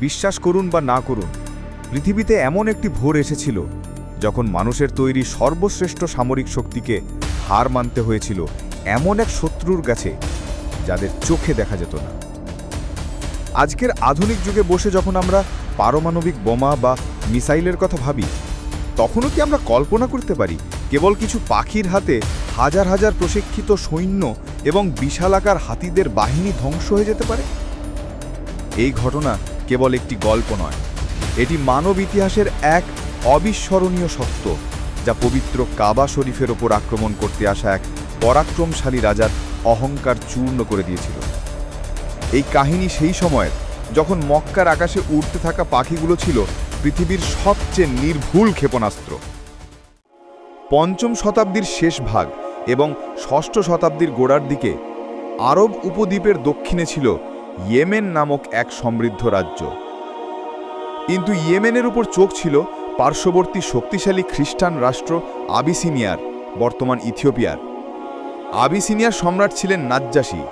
বিশ্বাস করুন বা না করুন, পৃথিবীতে এমন একটি ভোর এসেছিল যখন মানুষের তৈরি সর্বশ্রেষ্ঠ সামরিক শক্তিকে হার মানতে হয়েছিল এমন এক শত্রুর কাছে যাদের চোখে দেখা যেত না। আজকের আধুনিক যুগে বসে যখন আমরা পারমাণবিক বোমা বা মিসাইলের কথা ভাবি, তখনও কি আমরা কল্পনা করতে পারি কেবল কিছু পাখির হাতে হাজার হাজার প্রশিক্ষিত সৈন্য এবং বিশালাকার হাতিদের বাহিনী ধ্বংস হয়ে যেতে পারে? এই ঘটনা কেবল একটি গল্প নয়। এটি মানব ইতিহাসের এক অবিস্মরণীয় সত্য যা পবিত্র কাবা শরীফের ওপর আক্রমণ করতে আসা এক পরাক্রমশালী রাজার অহংকার চূর্ণ করে দিয়েছিল। এই কাহিনী সেই সময়ের যখন মক্কার আকাশে উড়তে থাকা পাখিগুলো ছিল পৃথিবীর সবচেয়ে নির্ভুল ক্ষেপণাস্ত্র। পঞ্চম শতাব্দীর শেষ ভাগ এবং ষষ্ঠ শতাব্দীর গোড়ার দিকে আরব উপদ্বীপের দক্ষিণে ছিল ইয়েমেন নামক এক সমৃদ্ধ রাজ্য। কিন্তু ইয়েমেনের উপর চোখ ছিল পার্শ্ববর্তী শক্তিশালী খ্রিস্টান রাষ্ট্র আবিসিনিয়ার, বর্তমান ইথিওপিয়ার। আবিসিনিয়ার সম্রাট ছিলেন নাজ্জাসী।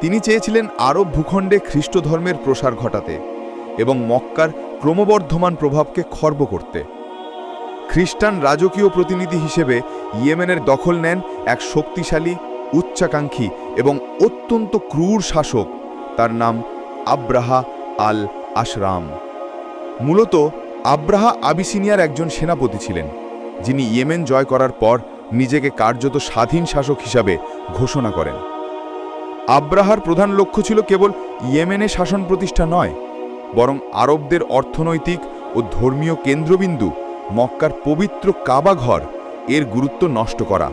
তিনি চেয়েছিলেন আরব ভূখণ্ডে খ্রিস্ট ধর্মের প্রসার ঘটাতে এবং মক্কার ক্রমবর্ধমান প্রভাবকে খর্ব করতে। খ্রিস্টান রাজকীয় প্রতিনিধি হিসেবে ইয়েমেনের দখল নেন এক শক্তিশালী, উচ্চাকাঙ্ক্ষী এবং অত্যন্ত ক্রূর শাসক তার নাম আব্রাহা আল আশরাম মূলত আব্রাহা আবিসিনিয়ার একজন সেনাপতি ছিলেন, যিনি ইয়েমেন জয় করার পর নিজেকে কার্যত স্বাধীন শাসক হিসাবে ঘোষণা করেন। আব্রাহার প্রধান লক্ষ্য ছিল কেবল ইয়েমেনে শাসন প্রতিষ্ঠা নয়, বরং আরবদের অর্থনৈতিক ও ধর্মীয় কেন্দ্রবিন্দু, মক্কার পবিত্র কাবা ঘর, এর গুরুত্ব নষ্ট করা।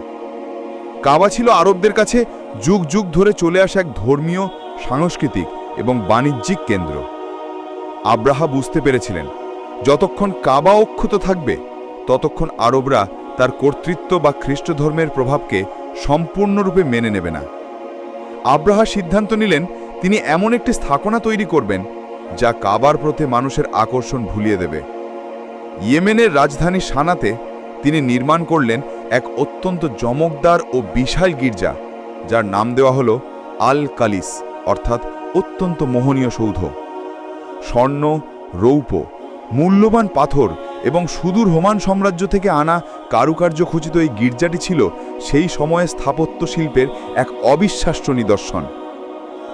কাবা ছিল আরবদের কাছে যুগ যুগ ধরে চলে আসা এক ধর্মীয় সাংস্কৃতিক এবং বাণিজ্যিক কেন্দ্র। আব্রাহা বুঝতে পেরেছিলেন, যতক্ষণ কাবা অক্ষত থাকবে, ততক্ষণ আরবরা তার কর্তৃত্ব বা খ্রিস্ট ধর্মের প্রভাবকে সম্পূর্ণরূপে মেনে নেবে না। আব্রাহা সিদ্ধান্ত নিলেন, তিনি এমন একটি স্থাপনা তৈরি করবেন, যা কাবার প্রতি মানুষের আকর্ষণ ভুলিয়ে দেবে। ইয়েমেনের রাজধানী সানাতে তিনি নির্মাণ করলেন এক অত্যন্ত চমকদার ও বিশাল গির্জা, যার নাম দেওয়া হল আল কালিস অর্থাৎ অত্যন্ত মোহনীয় সৌধ। স্বর্ণ রৌপ মূল্যবান পাথর এবং সুদূর হোমান সাম্রাজ্য থেকে আনা কারুকার্য খচিত এই গির্জাটি ছিল সেই সময়ে স্থাপত্য শিল্পের এক অবিশ্বাস্য নিদর্শন।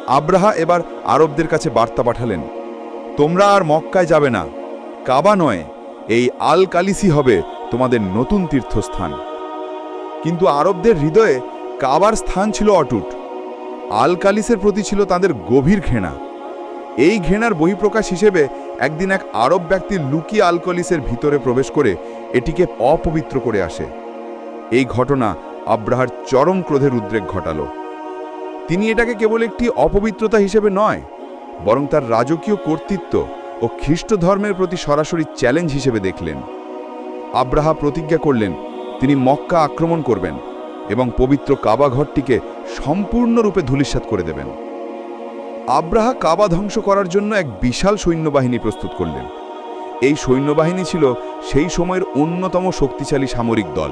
আব্রাহা এবার আরবদের কাছে বার্তা পাঠালেন, তোমরা আর মক্কায় যাবে না। কাবা নয়, এই আল কালিসি হবে তোমাদের নতুন তীর্থস্থান। কিন্তু আরবদের হৃদয়ে কাবার স্থান ছিল অটুট। আল কালিসের প্রতি ছিল তাদের গভীর ঘৃণা। এই ঘৃণার বহিঃপ্রকাশ হিসেবে একদিন এক আরব ব্যক্তি লুকি আলকলিসের ভিতরে প্রবেশ করে এটিকে অপবিত্র করে আসে। এই ঘটনা আব্রাহার চরম ক্রোধের উদ্রেক ঘটালো। তিনি এটাকে কেবল একটি অপবিত্রতা হিসেবে নয়, বরং তার রাজকীয় কর্তৃত্ব ও খ্রিস্ট ধর্মের প্রতি সরাসরি চ্যালেঞ্জ হিসেবে দেখলেন। আব্রাহা প্রতিজ্ঞা করলেন, তিনি মক্কা আক্রমণ করবেন। এবং পবিত্র কাবা ঘরটিকে সম্পূর্ণরূপে ধূলিসাৎ করে দেবেন। আব্রাহা কাবা ধ্বংস করার জন্য এক বিশাল সৈন্যবাহিনী প্রস্তুত করলেন। এই সৈন্যবাহিনী ছিল সেই সময়ের অন্যতম শক্তিশালী সামরিক দল।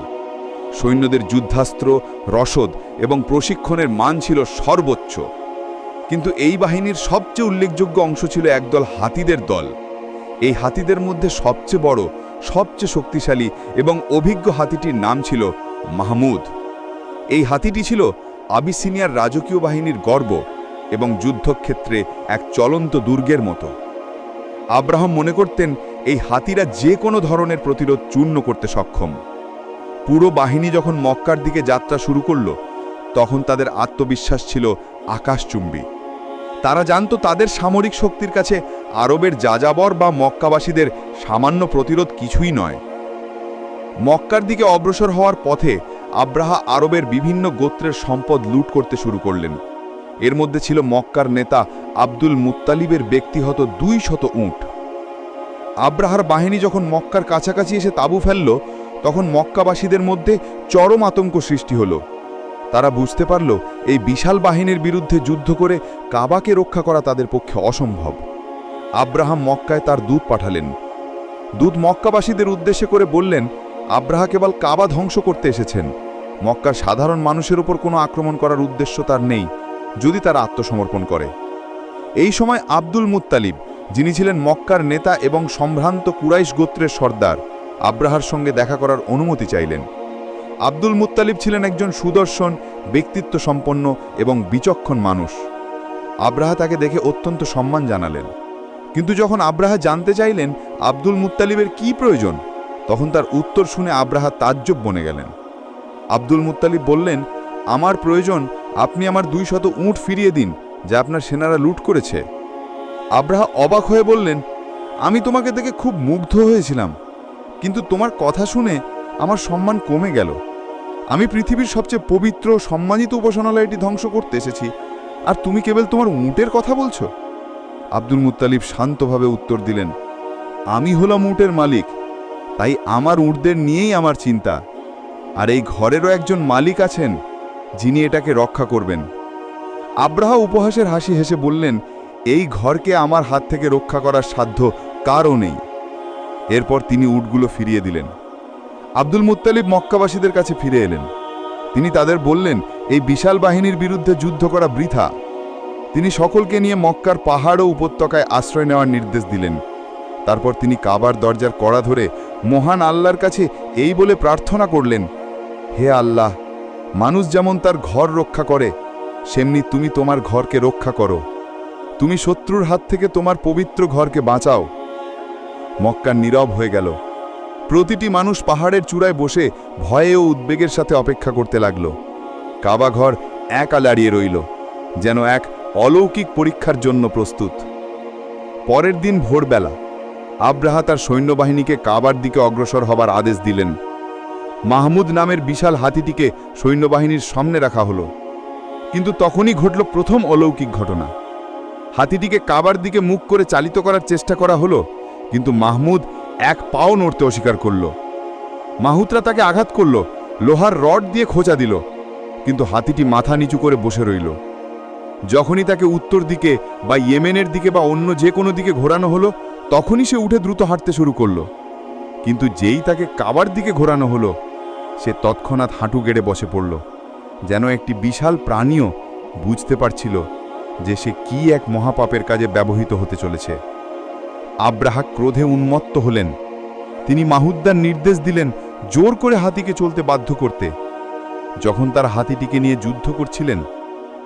সৈন্যদের যুদ্ধাস্ত্র, রসদ এবং প্রশিক্ষণের মান ছিল সর্বোচ্চ। কিন্তু এই বাহিনীর সবচেয়ে উল্লেখযোগ্য অংশ ছিল একদল হাতিদের দল। এই হাতিদের মধ্যে সবচেয়ে বড়, সবচেয়ে শক্তিশালী এবং অভিজ্ঞ হাতিটির নাম ছিল মাহমুদ। এই হাতিটি ছিল আবিসিনিয়ার রাজকীয় বাহিনীর গর্ব এবং যুদ্ধক্ষেত্রে এক চলন্ত দুর্গের মতো। আব্রাহাম মনে করতেন এই হাতিরা যে কোনো ধরনের প্রতিরোধ চূর্ণ করতে সক্ষম। পুরো বাহিনী যখন মক্কার দিকে যাত্রা শুরু করল, তখন তাদের আত্মবিশ্বাস ছিল আকাশচুম্বী। তারা জানত তাদের সামরিক শক্তির কাছে আরবের যাযাবর বা মক্কাবাসীদের সামান্য প্রতিরোধ কিছুই নয়। মক্কার দিকে অগ্রসর হওয়ার পথে আব্রাহা আরবের বিভিন্ন গোত্রের সম্পদ লুট করতে শুরু করলেন। এর মধ্যে ছিল মক্কার নেতা আব্দুল মুত্তালিবের ব্যক্তিগত দুই শত উঁট। আব্রাহার বাহিনী যখন মক্কার কাছাকাছি এসে তাঁবু ফেলল, তখন মক্কাবাসীদের মধ্যে চরম আতঙ্ক সৃষ্টি হলো। তারা বুঝতে পারল, এই বিশাল বাহিনীর বিরুদ্ধে যুদ্ধ করে কাবাকে রক্ষা করা তাদের পক্ষে অসম্ভব। আব্রাহাম মক্কায় তার দূত পাঠালেন। দূত মক্কাবাসীদের উদ্দেশ্যে করে বললেন, আব্রাহা কেবল কাবা ধ্বংস করতে এসেছেন। মক্কার সাধারণ মানুষের উপর কোনো আক্রমণ করার উদ্দেশ্য তার নেই, যদি তারা আত্মসমর্পণ করে। এই সময় আব্দুল মুত্তালিব, যিনি ছিলেন মক্কার নেতা এবং সম্ভ্রান্ত কুরাইশ গোত্রের সর্দার, আব্রাহার সঙ্গে দেখা করার অনুমতি চাইলেন। আব্দুল মুত্তালিব ছিলেন একজন সুদর্শন ব্যক্তিত্ব সম্পন্ন এবং বিচক্ষণ মানুষ। আব্রাহা তাকে দেখে অত্যন্ত সম্মান জানালেন। কিন্তু যখন আব্রাহা জানতে চাইলেন আব্দুল মুত্তালিবের কি প্রয়োজন, তখন তার উত্তর শুনে আব্রাহা তাজ্জব বনে গেলেন। আব্দুল মুত্তালিব বললেন, আমার প্রয়োজন, আপনি আমার দুই শত উঁট ফিরিয়ে দিন, যা আপনার সেনারা লুট করেছে। আব্রাহা অবাক হয়ে বললেন, আমি তোমাকে দেখে খুব মুগ্ধ হয়েছিলাম, কিন্তু তোমার কথা শুনে আমার সম্মান কমে গেল। আমি পৃথিবীর সবচেয়ে পবিত্র, সম্মানিত উপাসনালয়টি ধ্বংস করতে এসেছি, আর তুমি কেবল তোমার উঁটের কথা বলছো? আব্দুল মুত্তালিব শান্তভাবে উত্তর দিলেন, আমি হলাম উঁটের মালিক, তাই আমার উঁটদের নিয়েই আমার চিন্তা। আর এই ঘরেরও একজন মালিক আছেন, যিনি এটাকে রক্ষা করবেন। আব্রাহা উপহাসের হাসি হেসে বললেন, এই ঘরকে আমার হাত থেকে রক্ষা করার সাধ্য কারও নেই। এরপর তিনি উটগুলো ফিরিয়ে দিলেন। আব্দুল মুত্তালিব মক্কাবাসীদের কাছে ফিরে এলেন। তিনি তাদের বললেন, এই বিশাল বাহিনীর বিরুদ্ধে যুদ্ধ করা বৃথা। তিনি সকলকে নিয়ে মক্কার পাহাড় ও উপত্যকায় আশ্রয় নেওয়ার নির্দেশ দিলেন। তারপর তিনি কাবার দরজার কড়া ধরে মহান আল্লাহর কাছে এই বলে প্রার্থনা করলেন হে আল্লাহ, মানুষ যেমন তার ঘর রক্ষা করে, সেমনি তুমি তোমার ঘরকে রক্ষা করো। তুমি শত্রুর হাত থেকে তোমার পবিত্র ঘরকে বাঁচাও। মক্কা নীরব হয়ে গেল। প্রতিটি মানুষ পাহাড়ের চূড়ায় বসে ভয়ে ও উদ্বেগের সাথে অপেক্ষা করতে লাগল। কাবা ঘর একা দাঁড়িয়ে রইল, যেন এক অলৌকিক পরীক্ষার জন্য প্রস্তুত। পরের দিন ভোরবেলা আব্রাহা তার সৈন্যবাহিনীকে কাবার দিকে অগ্রসর হবার আদেশ দিলেন। মাহমুদ নামের বিশাল হাতিটিকে সৈন্যবাহিনীর সামনে রাখা হলো। কিন্তু তখনই ঘটল প্রথম অলৌকিক ঘটনা। হাতিটিকে কাবার দিকে মুখ করে চালিত করার চেষ্টা করা হলো, কিন্তু মাহমুদ এক পাও নড়তে অস্বীকার করল। মাহুতরা তাকে আঘাত করল, লোহার রড দিয়ে খোঁচা দিল, কিন্তু হাতিটি মাথা নিচু করে বসে রইল। যখনই তাকে উত্তর দিকে বা ইয়েমেনের দিকে বা অন্য যে কোনো দিকে ঘোরানো হলো, তখনই সে উঠে দ্রুত হাঁটতে শুরু করল। কিন্তু যেই তাকে কাবার দিকে ঘোরানো হলো সে তৎক্ষণাৎ হাঁটু গেড়ে বসে পড়ল, যেন একটি বিশাল প্রাণীও বুঝতে পারছিল যে সে কি এক মহাপাপের কাজে ব্যবহৃত হতে চলেছে। আব্রাহা ক্রোধে উন্মত্ত হলেন। তিনি মাহুদ্দার নির্দেশ দিলেন জোর করে হাতিকে চলতে বাধ্য করতে। যখন তার হাতিটিকে নিয়ে যুদ্ধ করছিলেন,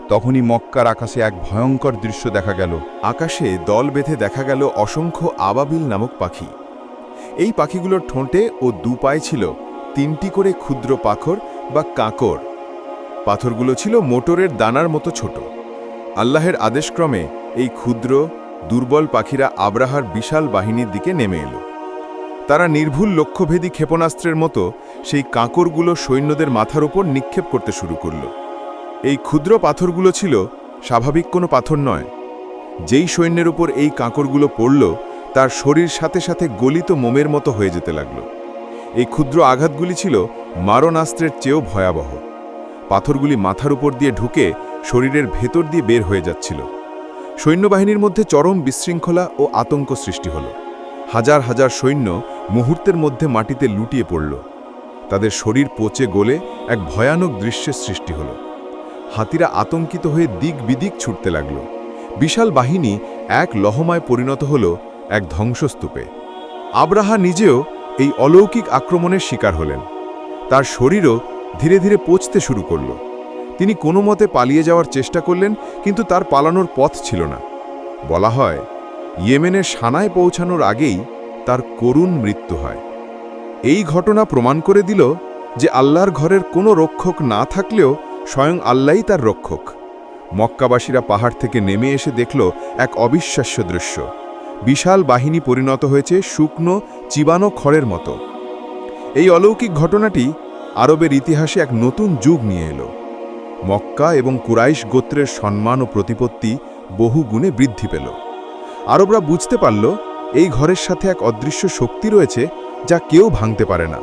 তখনই মক্কার আকাশে এক ভয়ঙ্কর দৃশ্য দেখা গেল। আকাশে দল বেঁধে দেখা গেল অসংখ্য আবাবিল নামক পাখি। এই পাখিগুলোর ঠোঁটে ও দু পায়ে ছিল তিনটি করে ক্ষুদ্র পাখর বা কাঁকড় পাথরগুলো ছিল মোটরের দানার মতো ছোট। আল্লাহের আদেশক্রমে এই ক্ষুদ্র, দুর্বল পাখিরা আব্রাহার বিশাল বাহিনীর দিকে নেমে এলো। তারা নির্ভুল লক্ষ্যভেদী ক্ষেপণাস্ত্রের মতো সেই কাঁকড়গুলো সৈন্যদের মাথার ওপর নিক্ষেপ করতে শুরু করল। এই ক্ষুদ্র পাথরগুলো ছিল স্বাভাবিক কোনো পাথর নয়। যেই সৈন্যের উপর এই কাঁকড়গুলো পড়ল, তার শরীর সাথে সাথে গলিত মোমের মতো হয়ে যেতে লাগল। এই ক্ষুদ্র আঘাতগুলি ছিল মারণাস্ত্রের চেয়েও ভয়াবহ। পাথরগুলি মাথার উপর দিয়ে ঢুকে শরীরের ভেতর দিয়ে বের হয়ে যাচ্ছিল। সৈন্যবাহিনীর মধ্যে চরম বিশৃঙ্খলা ও আতঙ্ক সৃষ্টি হল। হাজার হাজার সৈন্য মুহূর্তের মধ্যে মাটিতে লুটিয়ে পড়ল। তাদের শরীর পচে গলে এক ভয়ানক দৃশ্যের সৃষ্টি হল। হাতিরা আতঙ্কিত হয়ে দিক বিদিক ছুটতে লাগল। বিশাল বাহিনী এক লহমায় পরিণত হল এক ধ্বংসস্তূপে। আব্রাহা নিজেও এই অলৌকিক আক্রমণের শিকার হলেন। তার শরীরও ধীরে ধীরে পচতে শুরু করল। তিনি কোনো মতে পালিয়ে যাওয়ার চেষ্টা করলেন, কিন্তু তার পালানোর পথ ছিল না। বলা হয়, ইয়েমেনের সানায় পৌঁছানোর আগেই তার করুণ মৃত্যু হয়। এই ঘটনা প্রমাণ করে দিল যে আল্লাহর ঘরের কোনো রক্ষক না থাকলেও স্বয়ং আল্লাহই তার রক্ষক। মক্কাবাসীরা পাহাড় থেকে নেমে এসে দেখল এক অবিশ্বাস্য দৃশ্য। বিশাল বাহিনী পরিণত হয়েছে শুকনো চিবানো খড়ের মতো। এই অলৌকিক ঘটনাটি আরবের ইতিহাসে এক নতুন যুগ নিয়ে এলো। মক্কা এবং কুরাইশ গোত্রের সম্মান ও প্রতিপত্তি বহু গুণে বৃদ্ধি পেল। আরবরা বুঝতে পারল, এই ঘরের সাথে এক অদৃশ্য শক্তি রয়েছে যা কেউ ভাঙতে পারে না।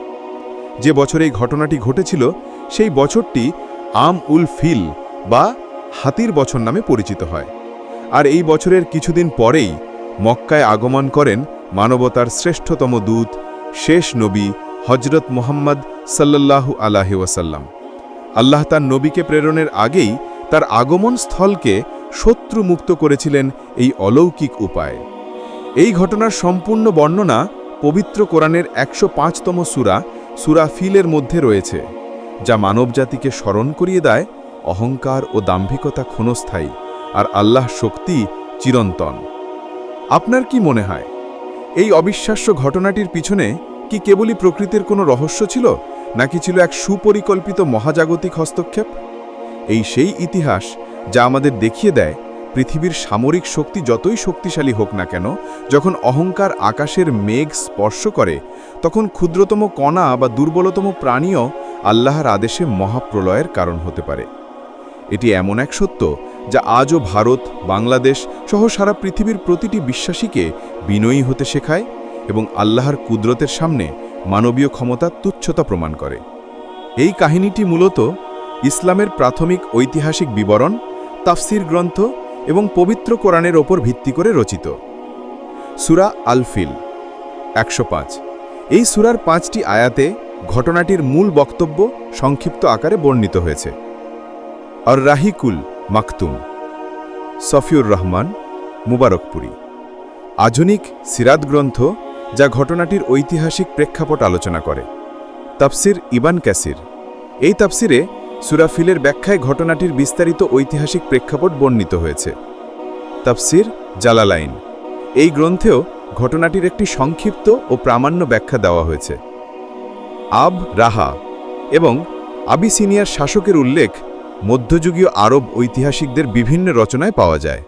যে বছর এই ঘটনাটি ঘটেছিল, সেই বছরটি আম উল ফিল বা হাতির বছর নামে পরিচিত হয়। আর এই বছরের কিছুদিন পরেই মক্কায় আগমন করেন মানবতার শ্রেষ্ঠতম দূত, শেষ নবী হজরত মোহাম্মদ সাল্লাল্লাহু আলাহি ওয়াসাল্লাম। আল্লাহ তার নবীকে প্রেরণের আগেই তার আগমন স্থলকে শত্রু মুক্ত করেছিলেন এই অলৌকিক উপায়। এই ঘটনার সম্পূর্ণ বর্ণনা পবিত্র কোরআনের একশো পাঁচতম সুরা সুরা ফিলের মধ্যে রয়েছে, যা মানবজাতিকে স্মরণ করিয়ে দেয় অহংকার ও দাম্ভিকতা ক্ষণস্থায়ী আর আল্লাহ শক্তি চিরন্তন। আপনার কি মনে হয়? এই অবিশ্বাস্য ঘটনাটির পিছনে কি কেবলই প্রকৃতির কোনো রহস্য ছিল, নাকি ছিল এক সুপরিকল্পিত মহাজাগতিক হস্তক্ষেপ? এই সেই ইতিহাস যা আমাদের দেখিয়ে দেয়, পৃথিবীর সামরিক শক্তি যতই শক্তিশালী হোক না কেন, যখন অহংকার আকাশের মেঘ স্পর্শ করে, তখন ক্ষুদ্রতম কণা বা দুর্বলতম প্রাণীও আল্লাহর আদেশে মহাপ্রলয়ের কারণ হতে পারে। এটি এমন এক সত্য যা আজও ভারত, বাংলাদেশ সহ সারা পৃথিবীর প্রতিটি বিশ্বাসীকে বিনয়ী হতে শেখায় এবং আল্লাহর কুদরতের সামনে মানবীয় ক্ষমতা তুচ্ছতা প্রমাণ করে। এই কাহিনীটি মূলত ইসলামের প্রাথমিক ঐতিহাসিক বিবরণ, তাফসির গ্রন্থ এবং পবিত্র কোরআনের ওপর ভিত্তি করে রচিত। সুরা আলফিল, একশো পাঁচ। এই সুরার পাঁচটি আয়াতে ঘটনাটির মূল বক্তব্য সংক্ষিপ্ত আকারে বর্ণিত হয়েছে। আর রাহিকুল মাকতুম। সফিউর রহমান, মুবারকপুরী। আধুনিক সিরাত গ্রন্থ যা ঘটনাটির ঐতিহাসিক প্রেক্ষাপট আলোচনা করে। তাফসির ইবান ক্যাসির। এই তাফসিরে সুরাফিলের ব্যাখ্যায় ঘটনাটির বিস্তারিত ঐতিহাসিক প্রেক্ষাপট বর্ণিত হয়েছে। তাফসির জালালাইন। এই গ্রন্থেও ঘটনাটির একটি সংক্ষিপ্ত ও প্রামাণ্য ব্যাখ্যা দেওয়া হয়েছে। আব রাহা এবং আবিসিনিয়ার শাসকের উল্লেখ মধ্যযুগীয় আরব ঐতিহাসিকদের বিভিন্ন রচনায় পাওয়া যায়।